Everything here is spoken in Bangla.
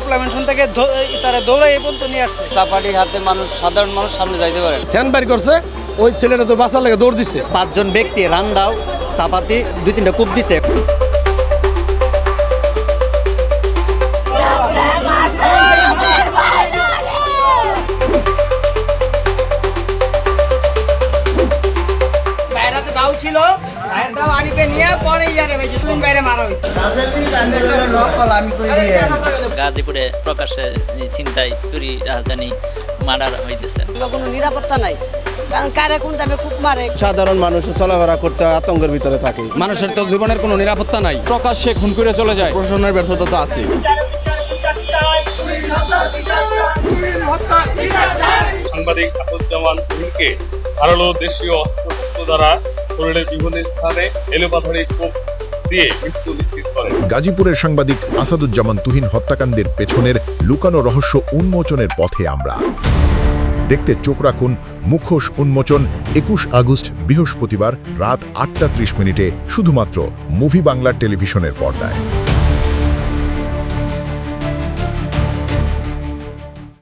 থেকে ধ- তারা দৌড়ে এই পর্যন্ত নিয়ে আসছে। চাপাটির হাতে মানুষ সাধারণ মানুষ সামনে যাইতে পারে। স্যান করছে ওই ছেলেটা তো বাঁচার লাগে দৌড় দিছে। পাঁচজন ব্যক্তি রান্দাও চাপাতি দুই তিনটা কূপ দিছে। নিয়ে পরে ইয়ারে ভাই তুমি বাইরে মারা হয়েছে গাজীপুরে প্রকাশ্যে ছিনতাই চুরি রাজধানী মার্ডার হইতেছে। কোনো নিরাপত্তা নাই। কারণ কারে কোন টাইমে খুব মারে। সাধারণ মানুষ চলাফেরা করতে আতঙ্কের ভিতরে থাকে। মানুষের তো জীবনের কোনো নিরাপত্তা নাই। প্রকাশ্যে খুন করে চলে যায়। প্রশাসনের ব্যর্থতা তো আছে। সাংবাদিক আসাদুজ্জামান ধারালো দেশীয় অস্ত্রশস্ত্র দ্বারা শরীরের বিভিন্ন স্থানে এলোপাথারি কোপ দিয়ে মৃত্যু নিশ্চিত গাজীপুরের সাংবাদিক আসাদুজ্জামান তুহিন হত্যাকাণ্ডের পেছনের লুকানো রহস্য উন্মোচনের পথে আমরা। দেখতে চোখ রাখুন মুখোশ উন্মোচন একুশ আগস্ট বৃহস্পতিবার রাত আটটা ত্রিশ মিনিটে শুধুমাত্র মুভি বাংলার টেলিভিশনের পর্দায়।